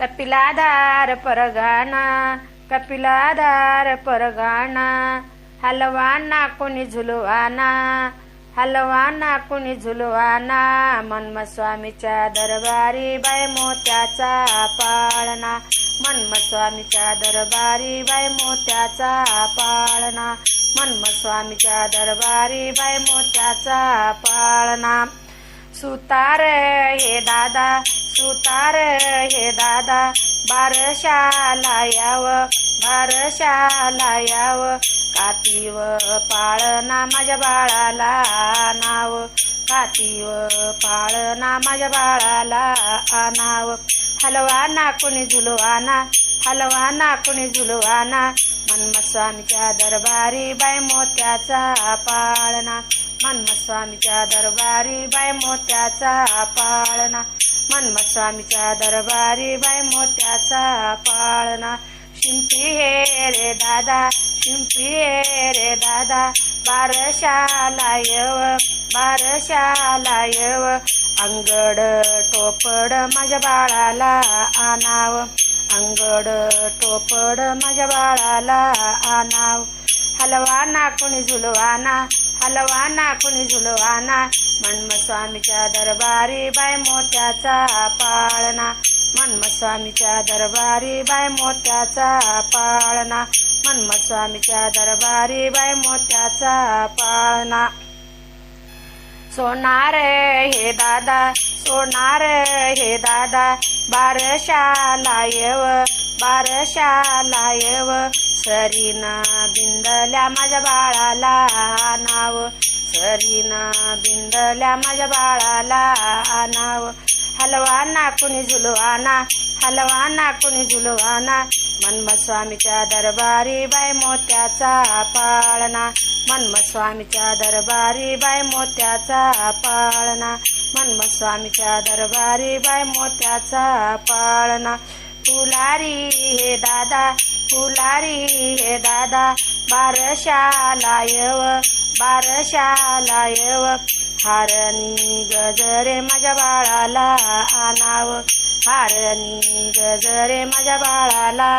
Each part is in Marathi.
कपिलाधार परगाणा कपिलाधार परगाणा हलवाना कोणी झुलवाना हलवाना कोणी झुलवाना मन्म स्वामीच्या दरबारी बाय मोत्याचा पाळणा मन्म स्वामीच्या दरबारी बाय मोत्याचा पाळणा मन्म स्वामीच्या दरबारी बाय मोत्याचा पाळणा सुतार हे दादा सुतार हे दादा बारशाला याव बारशाला याव. कातीव पाळणा माझ्या बाळाला नाव कातीव पाळणा माझ्या बाळाला नाव हलवाना कुणी झुलवाना हलवाना कुणी झुलवाना. मन्म स्वामीच्या दरबारी बाय मोत्याचा पाळणा. मन्म स्वामीच्या दरबारी बाय मोत्याचा पाळणा. स्वामीच्या दरबारी बाय मोत्याचा पाळणा. शिंपी हे रे दादा शिंपी हे रे दादा. बारशाला येव बारशाला येव. अंगड टोपड माझ्या बाळाला आणाव. अंगड टोपड माझ्या बाळाला आणाव. हलवाना कुणी झुलवाना हलवाना कुणी झुलवाना मन्म स्वामीच्या दरबारी बाय मोत्याचा पाळणा. मन्म स्वामीच्या दरबारी बाय मोत्याचा पाळणा. मन्म स्वामीच्या दरबारी बाय मोत्याचा पाळणा. सोनार हे दादा सोनार हे दादा बारशाला येव बारशाला येव. सरीना बिंदल्या माझ्या बाळाला नाव. सरीना बिंदल्या माझ्या बाळाला नाव. हलवाना कुणी झुलवाना हलवाना कुणी झुलवाना. मन्म स्वामीच्या दरबारी बाय मोत्याचा पाळणा. मन्म स्वामीच्या दरबारी बाय मोत्याचा पाळणा. मन्म स्वामीच्या दरबारी बाय मोत्याचा पाळणा. तुलारी हे दादा फुलारी हे दादा बारशाला येव बारशाला येव हारणी गजरे माझ्या बाळाला आणाव हारणी गजरे माझ्या बाळाला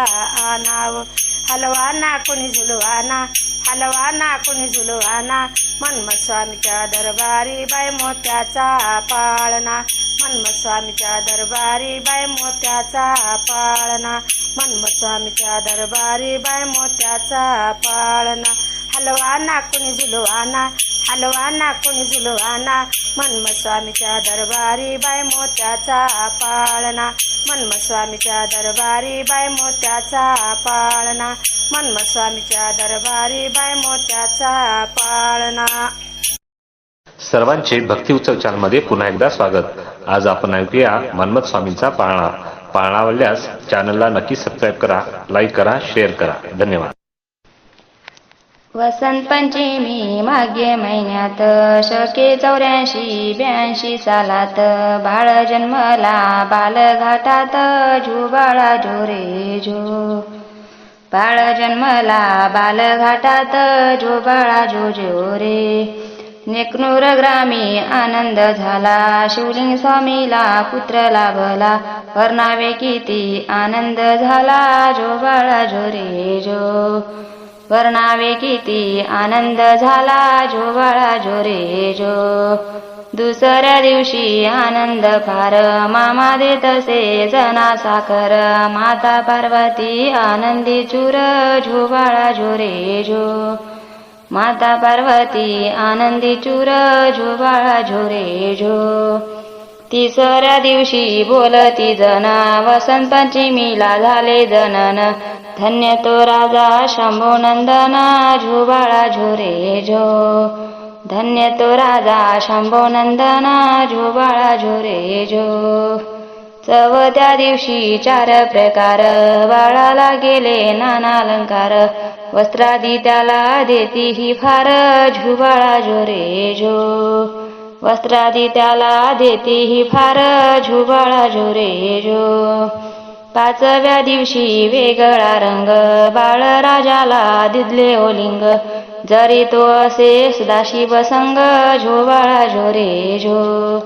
आणाव. हलवाना कोणी झुलवाना हलवाना कुणी झुलवाना मन्म स्वामीच्या दरबारी बाय मोत्याचा पाळणा. मन्म स्वामीच्या दरबारी बाय मोत्याचा पाळणा. मन्म स्वामीच्या दरबारी बाय मोत्याचा पाळणा. हलवाना कुणी झुलवाना हलवाना कुणी झुलवाना मन्म स्वामीच्या दरबारी बाय मोत्याचा पाळणा. मन्म स्वामीच्या दरबारी बाय मोत्याचा पाळणा. मन्म स्वामीच्या दरबारी बाय मोत्याचा पाळणा. सर्वांचे भक्ती उत्सव चॅनलमध्ये पुन्हा एकदा स्वागत. आज आपण ऐकूया मन्मथ स्वामींचा पाळणा. पाळणा आवडल्यास चॅनलला नक्की सबस्क्राईब करा लाईक करा शेअर करा. धन्यवाद. वसंत पंचमी मागे महिन्यात शके चौऱ्याऐंशी ब्याऐंशी सालात बाळ जन्मला बालघाटात झुबाळा झोरे झो बाळ जन्मला बालघाटात झोबाळा जो जो रे नेकनूर ग्रामी आनंद झाला. शिवलिंग स्वामीला पुत्र लाभला. वर्णावे किती आनंद झाला. जो बाळा जो रे जो. वर्णावे किती आनंद झाला. जो बाळा जो रे जो. दुसऱ्या दिवशी आनंद फार. मामा देत असे जना साखर. माता पार्वती आनंदी चूर झोबाळा झोरे झो. माता पार्वती आनंदी चूर झोबाळा झोरे झो. तिसऱ्या दिवशी बोलती जना वसंत पंचमीला झाले जनन. धन्य तो राजा शंभू नंदना झोबाळा झोरे झो. धन्य तो राजा शंभो नंदना झोबाळा झोरे झो चवथ्या दिवशी चार प्रकार बाळाला गेले नाना अलंकार. वस्त्रादी त्याला देती ही फार झुबाळा झोरे झो वस्त्रादी त्याला देती ही फार झुबाळा झोरे जो. पाचव्या दिवशी वेगळा रंग बाळ राजाला दिदले ओलिंग. जरी तो असे सदाशिव संग झोबाळा झोरे झो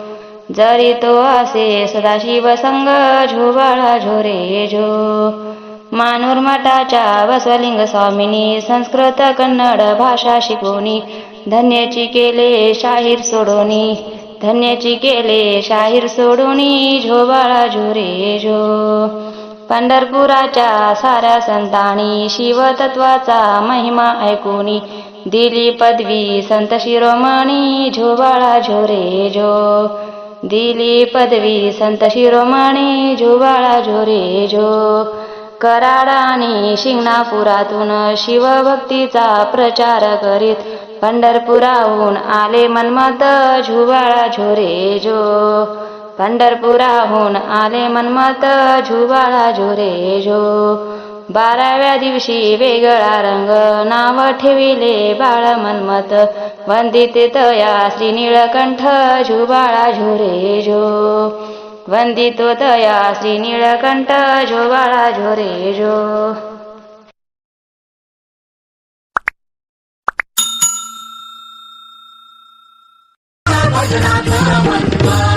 जरी तो असे सदाशिव संग झोबाळा झोरे झो मानूर मठाच्या बसवलिंग स्वामिनी संस्कृत कन्नड भाषा शिकवणी. धन्याची केले शाहीर सोडोनी धन्याची केले शाहीर सोडोनी झोबाळा झोरे झो पंढरपुराच्या साऱ्या संतांनी शिवतत्वाचा महिमा ऐकुनी दिली पदवी संत शिरोमणी झोबाळा झोरे झो. दिली पदवी संत शिरोमणी झोबाळा झोरे झो. कराड आणि शिंगणापुरातून शिवभक्तीचा प्रचार करीत पंढरपुराहून आले मनमत झुबाळा झोरे झो. पंढरपुराहून आले मनमत झुबाळा झोरे झो बाराव्या दिवशी वेगळा रंग नाव ठेविले बाळ मनमत. वंदित तया श्री निळकंठ झुबाळा झोरे झो वंदितो तया श्री निळकंठ झोबाळा झोरे झो श्रद्धा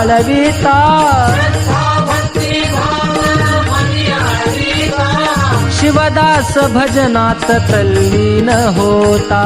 मनी शिवदास भजनात तल्लीन होता.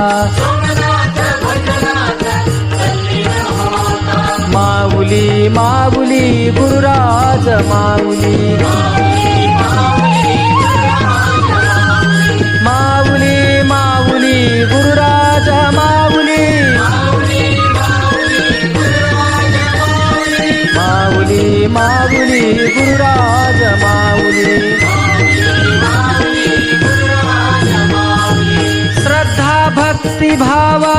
भावा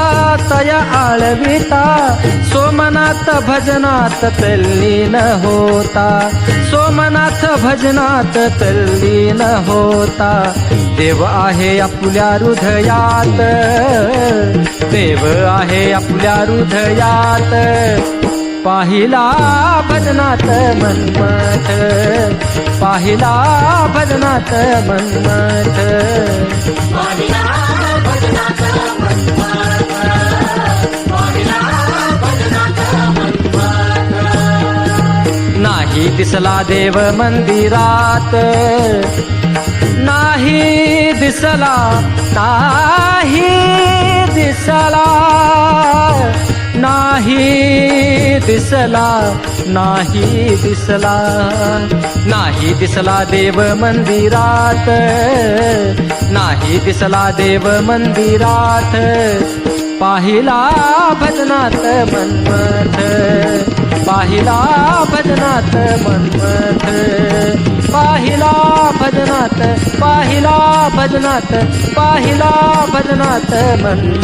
तया आळविता सोमनाथ भजनात तल्लीन होता सोमनाथ भजनात तल्लीन होता. देव आहे आपल्या हृदयात देव आहे आपल्या हृदयात. पाहिला भजनात मनमथ पाहिला भजनात मनमथ. नाही दिसला देव मंदिरात. नाही दिसला नाही दिसला. नाही दिसला नाही दिसला. नाही दिसला देव मंदिरात. नाही दिसला देव मंदिरात. पाहिला भजनात मनमथ पाहिला भजनात मनमथ पाहिला भजनात पाहिला भजनात पाहिला भजनात मनमथ.